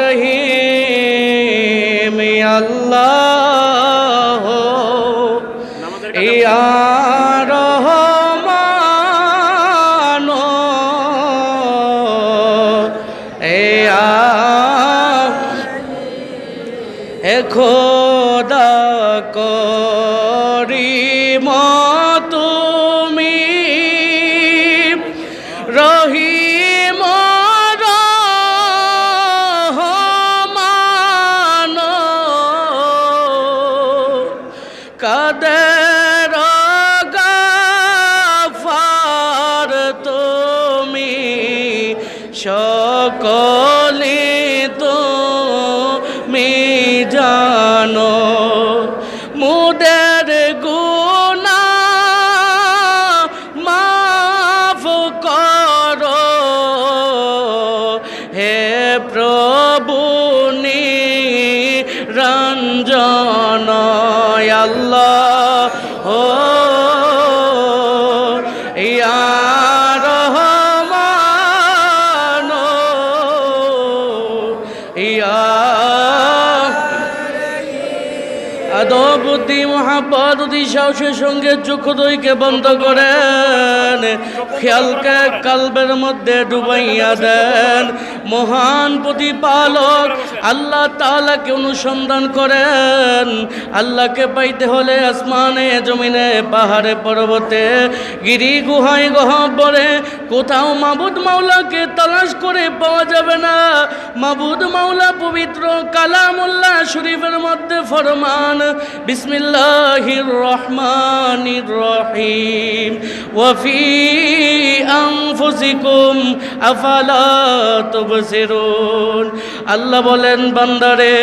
রহিম আল্লাহ। কাদের গাফার তুমি? সকলে তুমি জানো মুদের গুনা মাফ করো। হে প্রভু নি রঞ্জন আল্লাহ, ও ইয়া রহমান ইয়া আদব, বুদ্ধি, মহাব্বত সাহসের সঙ্গে চক্ষুদয়কে বন্ধ করেন, খেয়ালকে কালবের মধ্যে ডুবাইয়া দেন। মহান প্রতিপালক, আল্লাহ তাআলাকে অনুসন্ধান করেন। আল্লাহকে পাইতে হলে আসমানে, জমিনে, পাহাড়ে, পর্বতে, গিরি গুহায় গহ্বরে, কোথাও মাবুদ মাওলাকে তালাশ করে পাওয়া যাবে না। মাবুদ মাওলা পবিত্র কালামুল্লাহ শরীফের মধ্যে ফরমান, বিসমিল্লাহির রহমানির রহিম। ওয়াফি আনফুসিকুম, আফালা তুবসিরুন আল্লাহ বলেন, বান্দারে,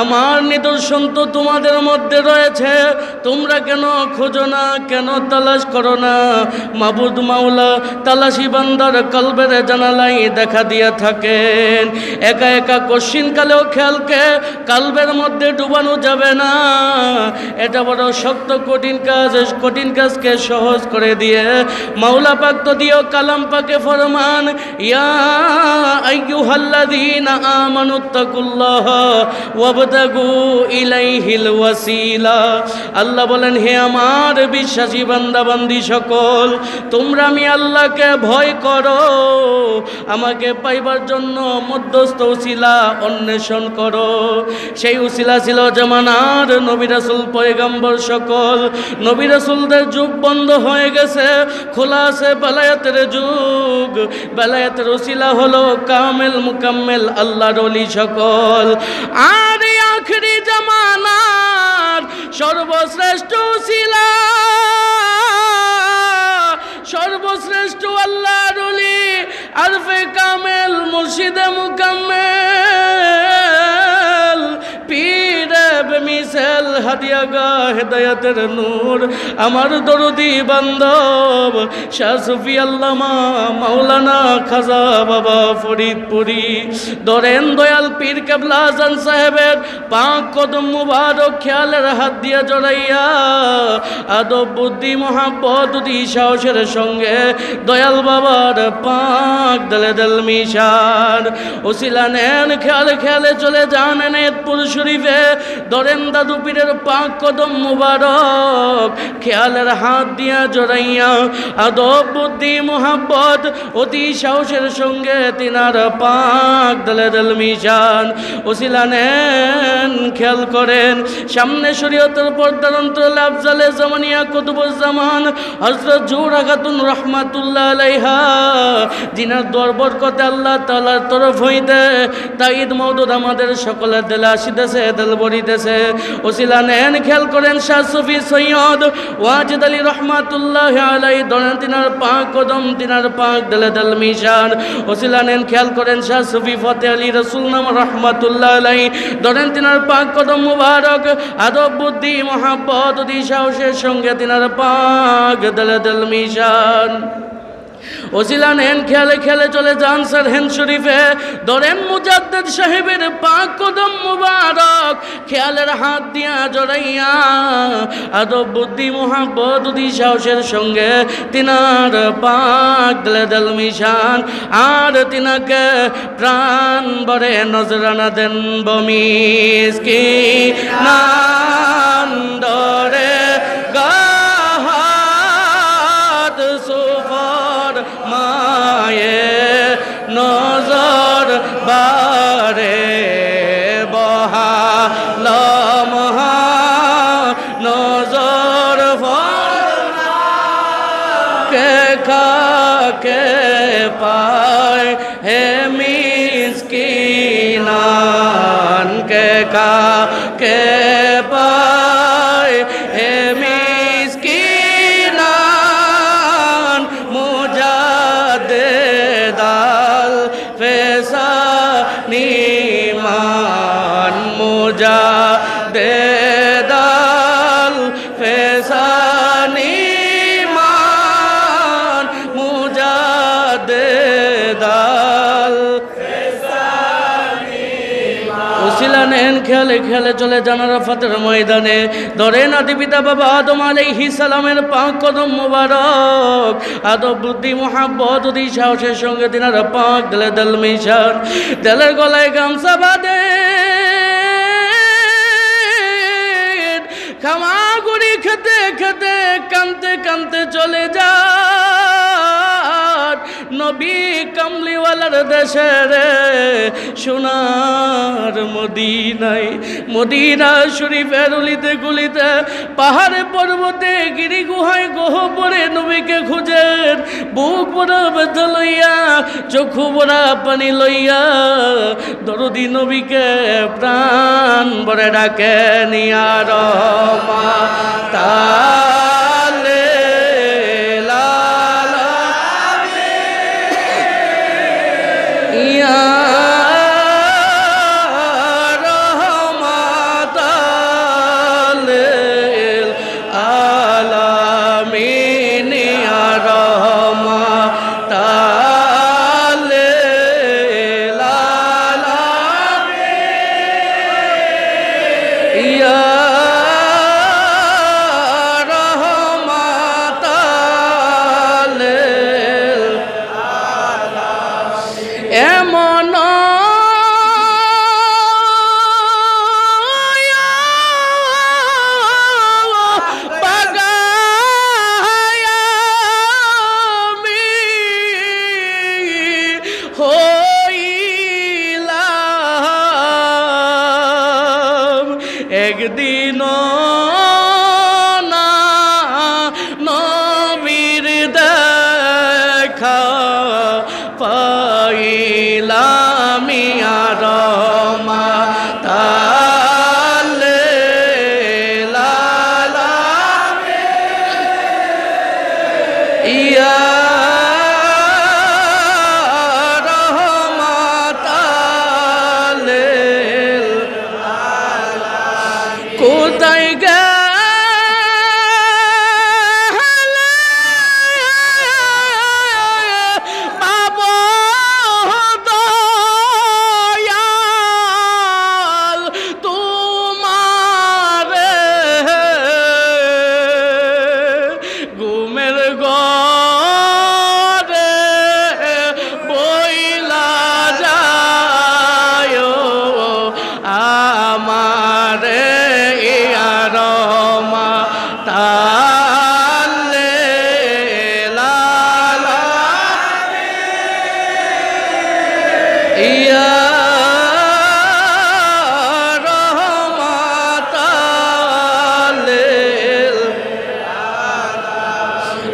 আমার নিদর্শন তো তোমাদের মধ্যে রয়েছে। তোমরা কেন খোঁজো না, কেন তালাশ করো না? মাবুদ মাওলা তালাশি বান্দার কলবের জানালাই দেখা দিয়া থাকেন। একা একা কশিন কালেও খেয়ালকে কালবের মধ্যে ডুবানো যাবে না। এটা বড় শক্ত, কঠিন কাজ, কঠিন কাজকে সহজ করে দিয়ে। মাওলা পাক তো দিও কালাম পাকে ফরমান। ইয়া আইয়ুহাল্লাযীনা আমানুত্তাকুল্লাহ ওয়াবতাগু ইলাইহিল ওয়াসিলা। আল্লাহ বলেন, হে আমার বিশ্বাসী বান্দা বান্দি সকল, তোমরা আমি আল্লাহকে ভয় করো, আমাকে পাইবার জন্য মধ্যস্থ উসিলা অন্বেষণ করো। সেই উসিলা ছিল জামানার নবী রাসূল পয়গাম্বর সকল। নবী রাসূলদের যুগ বন্ধ হয়ে গেছে খোলা আছে বেলায়েতের যুগ। বেলায়েতের উসিলা হলো কামেল মুকাম্মেল আল্লাহর অলি সকল। আর আখরি জামানার সর্বশ্রেষ্ঠ শিলা সর্বশ্রেষ্ঠ আল্লাহর ওলি আরফে কামেল মুর্শিদে মুকাম্মেল বেমিসেল হাদিয়াগা হেদায়াতের নূর। আমার দরদি বান্ধব, শাহ সুফি আল্লামা, মাওলানা খাজা বাবা ফরিদপুরি। দরেন দয়াল পীর কেবলা আজান সাহেবের পাক কদম মুবারক খেয়ালের হাত দিয়া জড়াইয়া, আদব, বুদ্ধি, মহাব্বত সাহসের সঙ্গে দয়াল বাবার পাক দলে দল মিশান। ওসিলা নেন, খেয়ালে খেয়ালে চলে যান নেতপুর শরীফে। দরেন দাদু পীরের পাক কদম মুবারক, খেয়ালের হাত দিয়া জড়াইয়া আদব, বুদ্ধি, মোহাব্বত, অতি সাহসের সঙ্গে তিনার পাক দলের দল মিশান, ওসিলা নেন। খেয়াল করেন। সামনে শরীয়তের পর্দার অন্তরাল আফজালে জামানিয়া কুতুবুজ্জামান হজরত জোহরা খাতুন রহমাতুল্লাহ আলাইহা, জিনার দরবর কতে আল্লাহ তাআলার তরফ হইতে তাইদ মওদুদ আমাদের সকলের দিলে আসিতেছে, দিল বরিতেছে ওসিলা নেন, খেয়াল করেন শাহ সুফি সৈয়দ ওয়াজিদ আলী রহমাতুল্লাহ আলাই দরেন তিনার পাক কদম, তিনার পাক দেলে দিল মিশান। ওসিলা নেন, খেয়াল করেন শাহ সুফি ফতে আলী রসুল নাম রহমাতুল্লাহ আলাই, ধরেন তিনার পাক কদম মুবারক আদব বুদ্ধি মহাব্বত দিশাহসের সঙ্গে তিনার পাক দল দল মিশান। ওসিলা নেন খেলে খেলে চলে যান স্যার হেন শরীফে। ধরেন মুজাদ্দেদ সাহেবের পাক কদম মুবারক, খেয়ালের হাত দিয়া জড়াইয়া আদব, বুদ্ধি উদি সাহসের সঙ্গে তিনার পাক দিলে দল মিশান। আর তিনাকে প্রাণ বরে নজরানা দেন বমিস কি নান্দরে Okay, bye. খেলে খেলে চলে জানারা ফাতের ময়দানে। ধরে নাতি পিতা বাবা আদম আলাইহি সালামের পাক কদম মুবারক। আদব, বুদ্ধি, মোহাব্বত উদি সাহসের সঙ্গে তিনারা পাক দিলে দল মিশান, দেলের গলায় গামছা বাঁধে। খামা গুড়ি খেতে খেতে কানতে কানতে চলে যা নবী কামলিওয়ালার দেশে রে, সোনার মদিনাই মদিনা শরীফের উলিতে গুলিতে, পাহাড়ে পর্বতে গিরি গুহায় গহবরে নবীকে খুঁজেন বুক বড় ব্যথা লইয়া, চক্ষু বড়া পানি লইয়া, দরদি নবীকে প্রাণ বরে ডাকে নিয়ার মা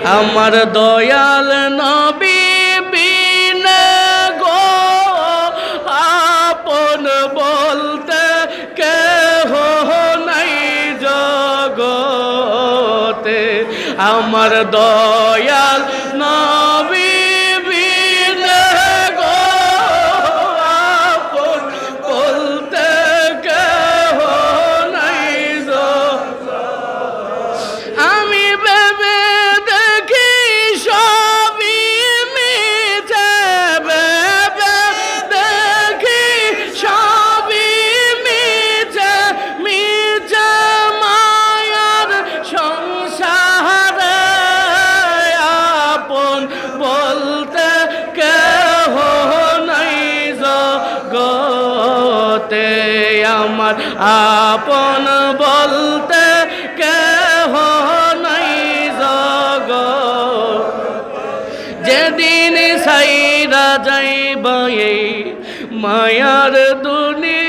আমার দয়াল নবী আমার দয়াল আপন বলতে কেহ নাই জগ। যেদিন সাইরা যাইব এই মায়ার দুনিয়া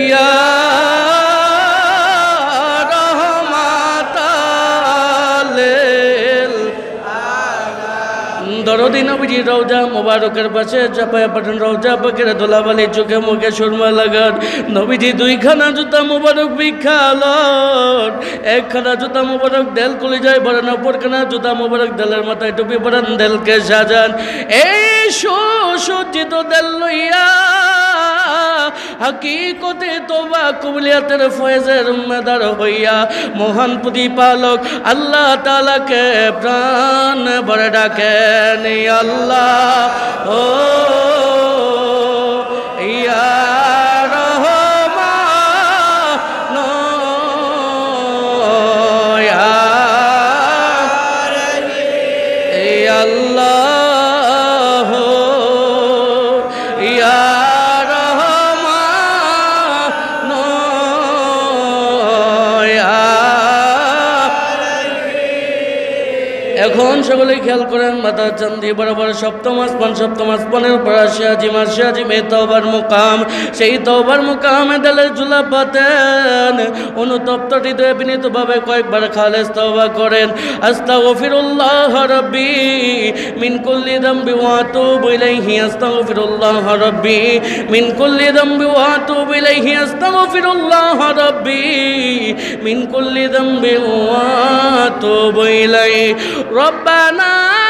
ইয়া রহমাতালেল। দরদি নবীজি পাশে চাপায়া পাঠান রওজা দোলাবালি চোখে মুখে সুরমা লাগান। নবীজি দুইখানা জুতা মোবারক বিখালন একখানা জুতা মোবারক দেল কলে যায় বলেন অপরখানা জুতা মোবারক দেলের মাথায় টুপি পরান দেলকে সাজান। এই সুসজ্জিত দেল লইয়া হাকিকতে তোবা কুবলিয়াতের ফয়েজের মেদার হইয়া মহান প্রতিপালক আল্লাহ তালাকে প্রাণ ভরে ডাকেন আল্লাহ। ও সকলেই খেয়াল করেন মাথার চান্দি, বরাবর সপ্তম আসমান, সপ্তম আসমানের পর আসে মা আসে মে এই তবার মুকাম। সেই তবার মুকামে দেলে জুলা পাতেন। অনুতপ্ত হৃদয়ে বিনীতভাবে কয়েকবার খালেজ তবা করেন। আস্তা গফিরুল্লাহ রব্বি মিন কুল্লি দম্বি ওয়াতুবু ইলাইহি, আস্তাগফিরুল্লাহ রব্বি মিন কুল্লি দম্বি ওয়াতুবু ইলাইহি, আস্তাগফিরুল্লাহ রব্বি মিন কুল্লি দম্বি ওয়াতুবু ইলাইহি রব্বা রব্বানা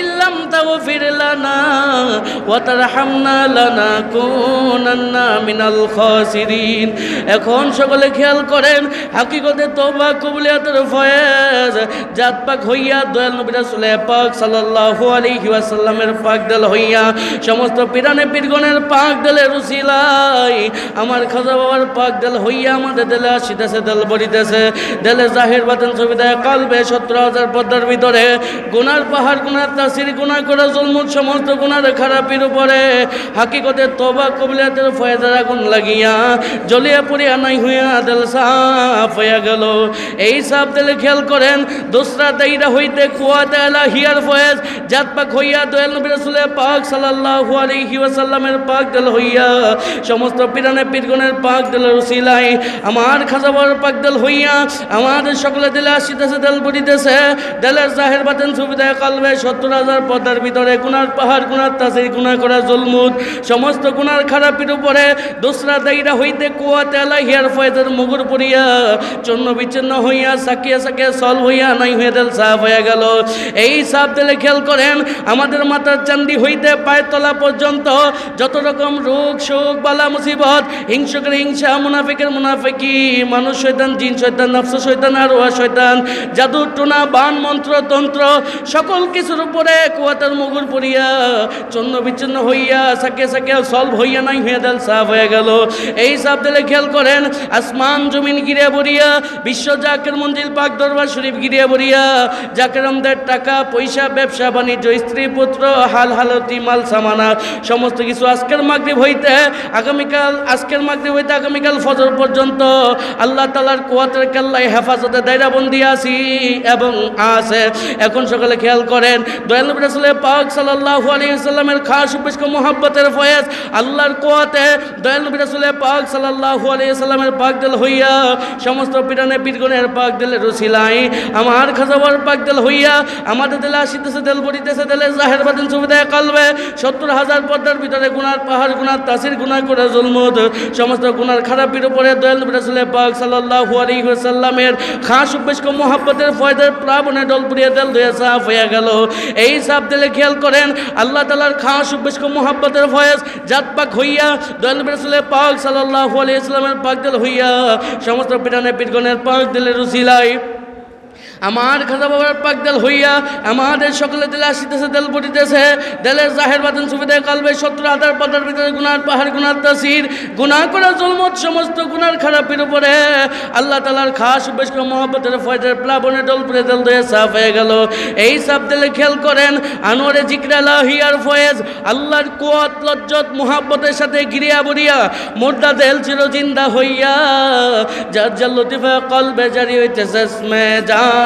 ইল্লাম তাগফির লানা ওয়া তারহামনা লানাকুনান্না মিনাল খাসিরিন এখন সকলে খেয়াল করেন, হাকিকতে তওবা কবুলিয়াতের ফয়েজ জাত পাক হইয়া দয়াল নবী রাসূলে পাক সাল্লাল্লাহু আলাইহি ওয়াসাল্লামের পাক দল হইয়া, সমস্ত পিরানে পীরগণের পাক দলে রুসিলাই আমার খাজা বাবার পাক দল হইয়া আমাদের দলে আসিতেছে, দল বড়িতেছে দেলে জাহির বাতেন সুবিধায় কালবে সতেরো হাজার পদ্মার ভিতরে, গুনার পাহাড় গুনার তাসির গুনাহ করে জলমুট সমস্ত গুনার খারাপির উপরে হাকিকতে তোবা কবলিয়াতের ফয়েজার আগুন লাগিয়া জ্বলিয়া পড়িয়া নাই হইয়া দেল সাফ হইয়া গেল। এই সাপ দিলে খেয়াল করেন, দোসরা দাইরা হইতে কুয়াতে আলা হিয়ার ফয়েজ, জাত পাক হইয়া দয়াল নবী রাসূলের পাক সাল্লাল্লাহু আলাইহি ওয়াসাল্লামের পাক দেল হইয়া, সমস্ত পিরানে পীরগণের পাক দিল রসিলাই আমার খাজাবার পাক দেল হইয়া, আমাদের সকলে দিলে আসিতেছে, দেল বড়িতেছে, দেলের জাহের বাতেন সুবিধায় কালবে হাজার পদার ভিতরে গুনার পাহাড়, গুনার তাসির গুনাহ করা জলমুদ সমস্ত গুনার খারাপির উপরে দোসরা দাইরা হইতে কুয়াতে আলা হিয়ার ফয়েজের মুগুর পড়িয়া চন্ন বিচ্ছিন্ন হইয়া সাকিয়া সাকিয়া সল হইয়া নাই হয়ে দেল সাফ হয়ে গেল। এই সাপ দিলে খেয়াল করেন, আমাদের মাথার চান্দি হইতে পায়ের তলা পর্যন্ত যত রকম রোগ, শোক, বালা, মুসিবত, হিংসকের হিংসা, মুনাফিকের মুনাফিকি, মানুষ শৈতান জিন শৈতান নফস শৈতান আর ওয়া শৈতান জাদু টুনা, বান, মন্ত্র, তন্ত্র, সকল কিছুর উপরে কুয়াতের মুগুর পড়িয়া চন্ন বিচ্ছিন্ন হইয়া সাকে সাকে সলভ হইয়া নাই হইয়া দেল সাফ হয়ে গেল। এই সাপ দিলে খেয়াল করেন, আসমান জমিন গিরিয়া বরিয়া বিশ্ব জাকের মঞ্জিল, পাক দরবার শরীফ গিরিয়া বরিয়া জাকের আমাদের টাকা, পয়সা, ব্যবসা, বাণিজ্য, স্ত্রী, পুত্র, হাল, হালতি, মাল, সামানা, সমস্ত কিছু আজকের মাগরিব হইতে, আগামীকাল, আজকের মাগরিব হইতে আগামীকাল ফজর পর্যন্ত আল্লাহ তালার কুয়াতের কেল্লায় হেফাজতে দায়রাবন্দি আছি এবং আছে। এখন সকালে খেয়াল করেন দয়াল নবী রাসূলের পাক সাল্লাল্লাহু আলাইহি সাল্লামের খাস উপস্ক মোহাব্বতের ফয়েজ আল্লাহর কোয়াতে দয়াল নবী রাসূলের পাক সাল্লাল্লাহু আলাইহি সাল্লামের পাক দিল হইয়া সমস্ত পিরানে পীরগণের পাক দিলে রসিলাই, আমার খাজাবার পাক দিল হইয়া আমাদের দিলে আসিতেছে, দিল বড়িতেছে, দিলে জাহের বাদিন সুবিধায় কালবে। সত্তর হাজার পর্দার ভিতরে গুনার পাহাড়, গুনার তাসির, গুনাহ করে জুলমত সমস্ত গুনার খারাপের উপরে দয়াল নবী রাসূলের পাক সাল্লাল্লাহু আলাইহি সাল্লামের খাস উপস্ক মোহাব্বতের ফয়দের প্লাবনে ডল পুড়িয়ে দেল ধুয়ে সাফ হয়ে গেল। এই সাপ দিলে খেয়াল করেন, আল্লাহ তালার খাস উপস্ক মোহাব্বতের ভয়েস জাত পাক হইয়া দয়াল নবী রাসূলের পাক সাল্লাহ আলিয়া ইসলামের পাক দিল হইয়া, সমস্ত পিটানে পিটগণের পাক দিলে রুসিলাই। আমার খাজা বাবার পাক দেল হইয়া আমাদের সকলে দিলে আসিতেছে, দেল পড়িতেছে। দেলের জাহের বাদন সুবিধায় কালবে সত্তর হাজার পদার ভিতরে গুনার পাহাড়, গুনার তাসির, গুনাহ করে জলমত, সমস্ত গুনার খারাপের উপরে আল্লাহ তালার খাস বেশ মহব্বতের ফয়দের প্লাবনে ডল পরে দেল দিয়ে সাফ হয়ে গেল। এই সাপ দিলে খেয়াল করেন, আনোয়ারে জিকরালা হিয়ার ফয়েজ, আল্লাহর কুয়াত, লজ্জত, মোহাব্বতের সাথে গিরিয়া বরিয়া মুর্দা দেল চির জিন্দা হইয়া, যার যার লতিফা কলবে জারি হইতেছে, স্মে আল্লাহ